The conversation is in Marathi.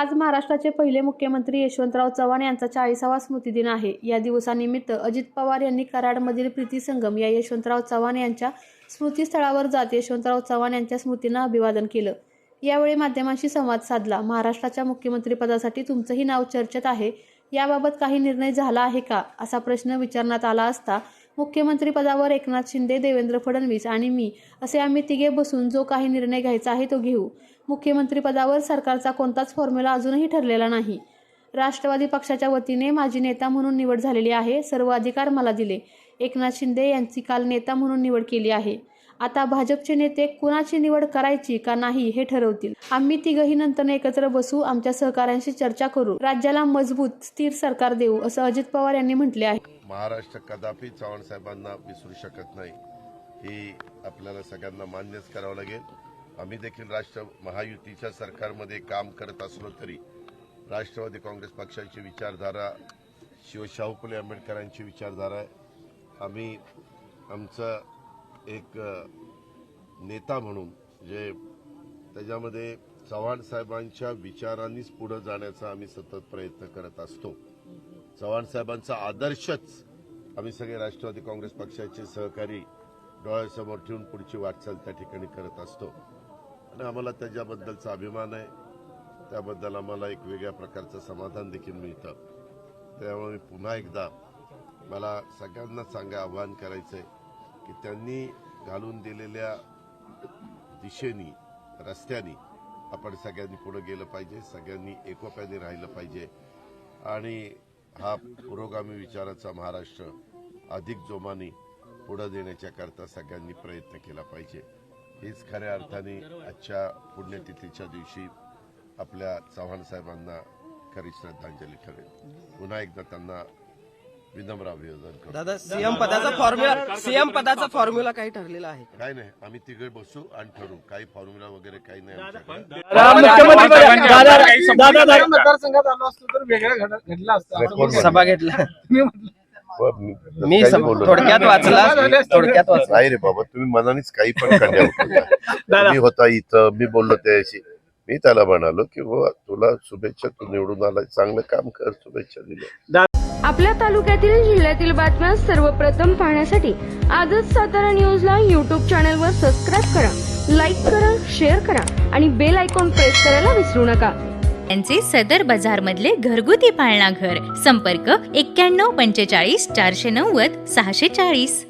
आज महाराष्ट्राचे पहिले मुख्यमंत्री यशवंतराव चव्हाण यांचा चाळीसावा स्मृतिदिन आहे. या दिवसानिमित्त अजित पवार यांनी कराडमधील प्रीती संगम या यशवंतराव चव्हाण यांच्या स्मृतीस्थळावर जात यशवंतराव चव्हाण यांच्या स्मृतींना अभिवादन केलं. यावेळी माध्यमांशी संवाद साधला. महाराष्ट्राच्या मुख्यमंत्रीपदासाठी तुमचंही नाव चर्चेत आहे. याबाबत काही निर्णय झाला आहे का? असा प्रश्न विचारण्यात आला असता मुख्यमंत्रीपदावर एकनाथ शिंदे देवेंद्र फडणवीस आणि मी असे आम्ही तिघे बसून जो काही निर्णय घ्यायचा आहे तो घेऊ. मुख्यमंत्रीपदावर सरकारचा कोणताच फॉर्म्युला अजूनही ठरलेला नाही. राष्ट्रवादी पक्षाच्या वतीने माझी नेता म्हणून निवड झालेली आहे सर्व अधिकार मला दिले. एकनाथ शिंदे यांची काल नेता म्हणून निवड केली आहे. आता भाजपचे नेते कुणाची निवड करायची का नाही हे ठरवतील. आम्ही तिघही नंतर एकत्र बसू आमच्या सहकाऱ्यांशी चर्चा करू. राज्याला मजबूत स्थिर सरकार देऊ असं अजित पवार यांनी म्हटले आहे. महाराष्ट्र कदापि चव्हाण साहेबांना विसरू शकत नाही. ही आपल्याला सगळ्यांना मान्यच करावं लागेल. आम्ही देखील राष्ट्र महायुतीच्या सरकारमध्ये काम करत असलो तरी राष्ट्रवादी काँग्रेस पक्षाची विचारधारा शिवशाहू फुले आंबेडकरांची विचारधारा आहे आम्ही आमचं एक नेता म्हणून जे त्याच्यामध्ये चव्हाण साहेबांच्या विचारांनीच पुढे जाण्याचा आम्ही सतत प्रयत्न करत असतो. चव्हाण साहेबांचा आदर्शच आम्ही सगळे राष्ट्रवादी काँग्रेस पक्षाचे सहकारी डोळ्यासमोर ठेवून पुढची वाटचाल त्या ठिकाणी करत असतो. आणि आम्हाला त्याच्याबद्दलचा अभिमान आहे. त्याबद्दल आम्हाला एक वेगळ्या प्रकारचं समाधान देखील मिळतं. त्यामुळे मी पुन्हा एकदा मला सगळ्यांना सांगा आव्हान करायचं आहे की त्यांनी घालून दिलेल्या दिशेनी रस्त्यानी आपण सगळ्यांनी पुढे गेलं पाहिजे सगळ्यांनी एकोप्याने राहिलं पाहिजे. आणि हा पुरोगामी विचाराचा महाराष्ट्र अधिक जोमाने पुढे देण्याच्याकरता सगळ्यांनी प्रयत्न केला पाहिजे. हीच खऱ्या अर्थाने आजच्या पुण्यतिथीच्या दिवशी आपल्या चव्हाण साहेबांना खरी श्रद्धांजली ठरेल पुन्हा एकदा त्यांना विनम्र अभिवादन करतो दादा सीएम पदाचा फॉर्म्युला सीएम पदाचा फॉर्म्युला काही ठरलेला आहे का? काय नाही आम्ही तिघे बसू आणि ठरवू काही फॉर्म्युला वगैरे काही नाही आमच्याकडे. मतदारसंघात आलो असतो तर वेगळं घड- घडलं असतं सभा घेतला मी म्हटलं व मी मी थोडक्यात. वाचला थोडक्यात वाचला. नाही रे बाबा तुम्ही मनानेच काही पण काढल्या तुम्ही होता इथं मी बोललो त्याशी मी त्याला म्हणालो की बाबा तुला शुभेच्छा तू निवडून आला चांगलं काम कर शुभेच्छा दिल्या. आपल्या तालुक्यातील जिल्ह्यातील बातम्या सर्वप्रथम पाहण्यासाठी आजच सातारा न्यूजला यूट्यूब चॅनलवर सबस्क्राईब करा लाईक करा शेअर करा आणि बेल आयकॉन प्रेस करायला विसरू नका. यांचे सदर बाजार मधले घरगुती पाळणा घर संपर्क एक्क्याण्णव पंचेचाळीस चारशे नव्वद सहाशे चाळीस.